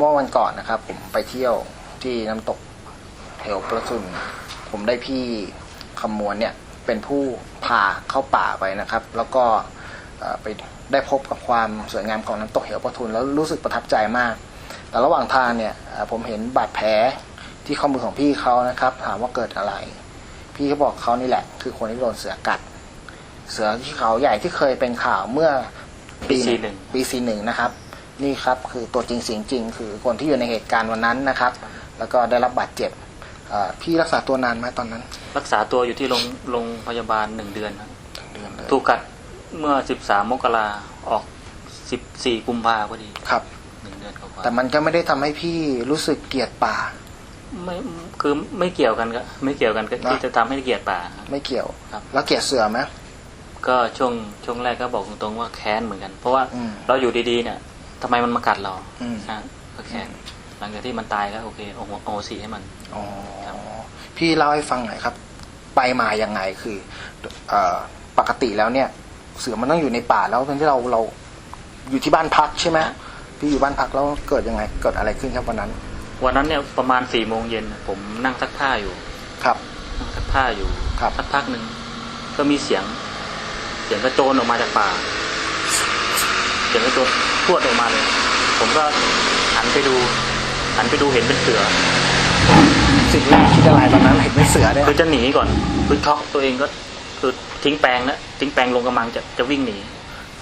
ครับเมื่อวันก่อนนะครับ ผมไปเที่ยวที่น้ำตกเหวประทุน ผมได้พี่คำมวลเนี่ยเป็นผู้พาเข้าป่าไปนะครับ แล้วก็เอ่อไปได้พบกับความสวยงามของน้ำตกเหวประทุนแล้วรู้สึกประทับใจมาก แต่ระหว่างทางเนี่ยเอ่อผมเห็นบาดแผลที่ข้อมือของพี่เขานะครับ ถามว่าเกิดอะไร พี่เขาบอกเขานี่แหละ คือคนที่โดนเสือกัด เสือที่เขาใหญ่ที่เคยเป็นข่าวเมื่อปี41ปีสี่หนึ่งนะครับ นี่ครับคือตัวจริงเสียงจริง คือคนที่อยู่ในเหตุการณ์วันนั้นนะครับ แล้วก็ได้รับบาดเจ็บเอ่อพี่รักษาตัวนานไหมตอนนั้น รักษาตัวอยู่ที่โรงโรงพยาบาลหนึ่งเดือนครับเดือนเลยถูกกัดเมื่อสิบสามมกราออกสิบสี่กุมภาพอดีครับหนึ่งเดือนกว่าๆแต่มันก็ไม่ได้ทำให้พี่รู้สึกเกลียดป่า ไม่คือไม่เกี่ยวกันก็ไม่เกี่ยวกันก็นะที่จะทำให้เกลียดป่าครับไม่เกี่ยวครับ แล้วเกลียดเสือไหมก็ช่วงช่วงแรกก็บอกตรงๆว่าแค้นเหมือนกัน เพราะว่าอืมเราอยู่ดีๆเนี่ย ทำไมมันมากัดเราอืมนะก็แค้นหลังจากที่มันตายก็โอเคโอ้โหโอโหสีให้มันอ๋อครับพี่เล่าให้ฟังหน่อยครับ ไปมายังไงคือเอ่อปกติแล้วเนี่ย เสือมันต้องอยู่ในป่าแล้วตอนที่เราเราอยู่ที่บ้านพักใช่ไหมพี่อยู่บ้านพักแล้วเกิดยังไง เกิดอะไรขึ้นครับวันนั้น วันนั้นเนี่ยประมาณสี่โมงเย็นผมนั่งซักผ้าอยู่ ครับนั่งซักผ้าอยู่ครับสักพักหนึ่งก็มีเสียง เสียงกระโจนออกมาจากป่า เสียงกระโจนพรวดออกมาเลย ผมก็หันไปดูหันไปดูเห็นเป็นเสือสิ่งแรกคิดอะไรตอนนั้นเห็นเป็นเสือเนี่ยคือจะหนีก่อนคือช็อกตัวเองก็คือทิ้งแปลงแล้วทิ้งแปลงลงกระมังจะจะวิ่งหนี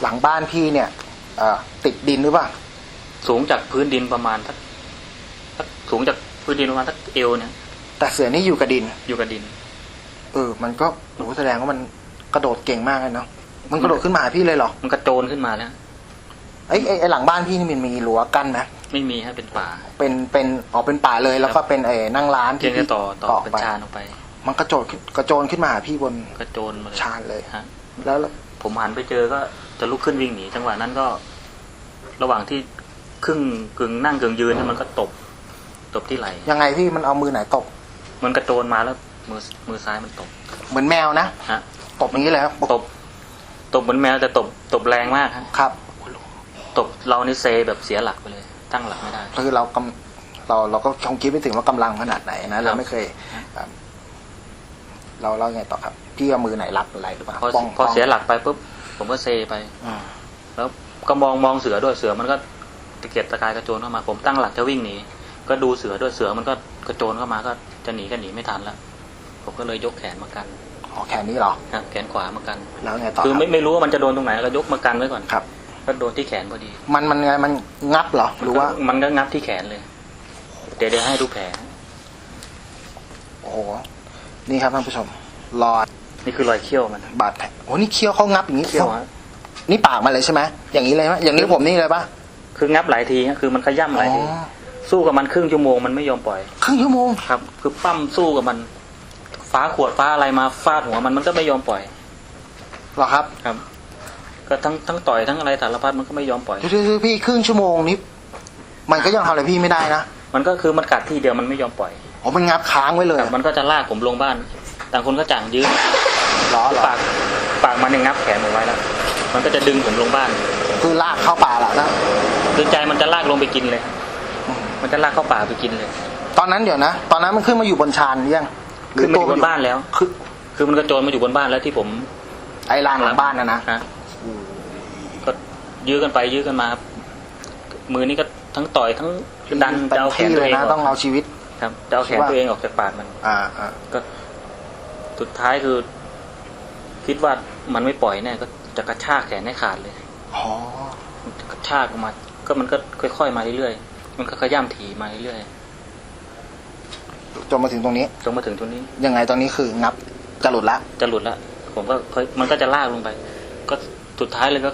หลังบ้านพี่เนี่ยเอ่อติดดินหรือเปล่าสูงจากพื้นดินประมาณสักสักสูงจากพื้นดินประมาณสักเอวเนี่ย แต่เสือนี่อยู่กับดิน อยู่กับดิน เออ มันก็โอ้โหแสดงว่ามันกระโดดเก่งมากเลยเนาะมันกระโดดขึ้นมาหาพี่เลยเหรอ มันกระโจนขึ้นมาแล้ว ไอ้ไอ้ไอ้หลังบ้านพี่นี่มันมีรั้วกั้นไหมไม่มีฮะเป็นป่า เป็นเป็นออกเป็นป่าเลยแล้วก็เป็นไอ้นั่งร้านเพียงแค่ต่อต่อออกเป็นไปชานออกไป มันกระโจนขึ้นกระโจนขึ้นมาหาพี่บนกระโจนมาเลยชานเลยฮะแล้วผมหันไปเจอก็จะลุกขึ้นวิ่งหนีจังหวะนั้นก็ ระหว่างที่ครึ่งกึ่งนั่งกึ่งยืนเนี่ยมันก็ตบ ตบที่ไหล่ยังไงพี่มันเอามือไหนตบมันกระโจนมาแล้วมือมือซ้ายมันตบ เหมือนแมวนะฮะตบอย่างนี้เลยครับตบ ตบเหมือนแมวแต่ตบตบแรงมากฮะครับ ตบเรานี่เซแบบเสียหลักไปเลย ตั้งหลักไม่ได้ คือเรากำเราเราก็คงคิดไม่ถึงว่ากำลังขนาดไหนนะเราไม่เคยครับเราเราไงต่อครับ พี่เอามือไหนรับอะไรหรือเปล่าพอป้องพอเสียหลักไปปุ๊บผมก็เซไปอืมแล้วก็มองมองเสือด้วยเสือมันก็ตะเกียกตะกายกระโจนเข้ามา ผมตั้งหลักจะวิ่งหนีก็ดูเสือด้วยเสือมันก็กระโจนเข้ามาก็จะหนีก็หนีไม่ทันแล้วผมก็เลยยกแขนมากันอ๋อแค่นี้เหรอนะแขนขวามากันแล้วไงต่อคือครับไม่ไม่รู้ว่ามันจะโดนตรงไหนก็ยกมากันไว้ก่อนครับ ก็โดนที่แขนพอดี มันมันไงมันงับเหรอหรือว่า มันก็งับที่แขนเลย เดี๋ยวเดี๋ยวให้ดูแผลโอ้โหนี่ครับท่านผู้ชมรอยนี่คือรอยเขี้ยวมันบาดแผลโอ้นี่เคี้ยวเขางับอย่างนี้เขี้ยวฮะนี่ปากมันเลยใช่ไหมอย่างนี้เลยไหมอย่างนี้ผมนี่เลยปะคืองับหลายทีฮะคือมันขย้ำหลายทีอ๋อสู้กับมันครึ่งชั่วโมงมันไม่ยอมปล่อย ครึ่งชั่วโมงครับ คือปั้มสู้กับมันฟ้าขวดฟ้าอะไรมาฟาดหัวมันมันก็ไม่ยอมปล่อยเหรอครับครับ ก็ทั้งทั้งต่อยทั้งอะไรสารพัดมันก็ไม่ยอมปล่อยเดี๋ยวๆๆพี่ครึ่งชั่วโมงนี้มันก็ยังทำอะไรพี่ไม่ได้นะมันก็คือมันกัดที่เดียวมันไม่ยอมปล่อยอ๋อมันงับค้างไว้เลยครับมันก็จะลากผมลงบ้าน ต่างคนก็จ่างยื้อเหรอเหรอปากปากมันยังงับแขนผมไว้แล้วมันก็จะดึงผมลงบ้าน คือลากเข้าป่าละนะคือใจมันจะลากลงไปกินเลย มันจะลากเข้าป่าไปกินเลย ตอนนั้นเดี๋ยวนะ ตอนนั้นมันขึ้นมาอยู่บนชานหรือยังหรืขึ้นมาอยู่บนบ้านแล้ว คือ คือมันกระโจนมาอยู่บนบ้านแล้วที่ผม ไอ้ลานหลังบ้านนะนะฮะ ก็ยื้อกันไปยื้อกันมาครับมือนี่ก็ทั้งต่อยทั้งดันเต็จะมเอาแขนที่ตัเลวยเองนะอต้องอกเอาชีวิต ครับจะเอาแขนตัวเองออกจากปากมันอ่าอ่าก็สุดท้ายคือ คิดว่ามันไม่ปล่อยแน่ก็จะกระชากแขนให้ขาดเลยอ๋อมันจะกระชากออกมา ก็มันก็ค่อยๆมาเรื่อยๆมันก็ขย้ำถีมาเรื่อยจนมาถึงตรงนี้ๆจนมาถึงตรงนี้ ยังไงตอนนี้คืองับจะหลุดละจะหลุดแล้วผมก็เคยมันก็จะลากลงไป ก็ สุดท้ายเลยก็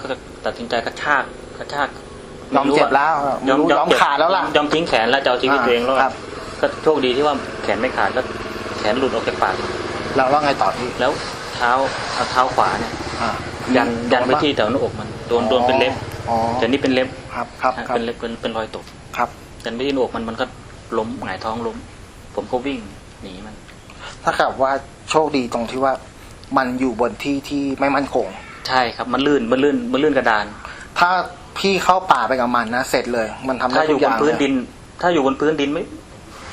ตัดสินใจกระชากกระชากยอมเจ็บแล้วยอมยอมเจ็บขาดแล้วล่ะยอมทิ้งแขนแล้วจะเอาชีวิตตัวเองรอดครับก็โชคดีที่ว่าแขนไม่ขาดก็แขนหลุดออกจากปากแล้วว่าไงต่อพี่แล้วเท้าเอาเท้าขวาเนี่ยอ่ายันยันไปที่แถวหน้าอกมันโดนโดนเป็นเล็บอ๋อแต่นี่เป็นเล็บครับครับฮะครับเป็นเล็บเป็นเป็นรอยตกครับยันไปที่หน้าอกมันมันก็ล้มหงายท้องล้ม ผมก็วิ่งหนีมัน ถ้ากับว่าโชคดีตรงที่ว่ามันอยู่บนที่ที่ไม่มั่นคง ใช่ครับมันลื่นมันลื่นมันลื่นกระดาน ถ้าพี่เข้าป่าไปกับมันนะเสร็จเลย มันทำได้ถ้าอทุยู่กอบนย่างพื้นเลยดิน ถ้าอยู่บนพื้นดินไม่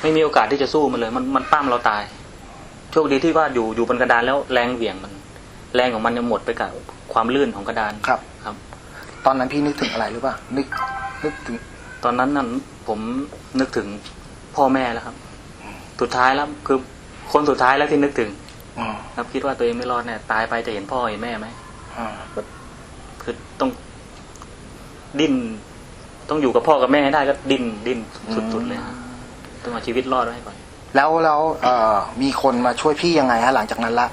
ไม่มีโอกาสที่จะสู้มันเลย มันมันปั้มเราตายโชคดีที่ว่าอยู่อยู่บนกระดานแล้วแรงเหวี่ยงมัน แรงของมันจะหมดไปกับความลื่นของกระดานครับ ครับ ตอนนั้นพี่นึกถึงอะไรหรือเปล่านึกนึกถึงตอนนั้นนั่นผมนึกถึงพ่อแม่แล้วครับ สุดท้ายแล้วคือคนสุดท้ายแล้วที่นึกถึงอืมครับคิดว่าตัวเองไม่รอดแน่ตายไปจะเห็นพ่อเห็นแม่ไหม อืมคือต้องดิ้นต้องอยู่กับพ่อกับแม่ให้ได้ก็ดิ้นดิ้นสุดๆเลยฮะต้องเอาชีวิตรอดไว้ก่อน แล้วแล้วเอ่อมีคนมาช่วยพี่ยังไงฮะหลังจากนั้นละ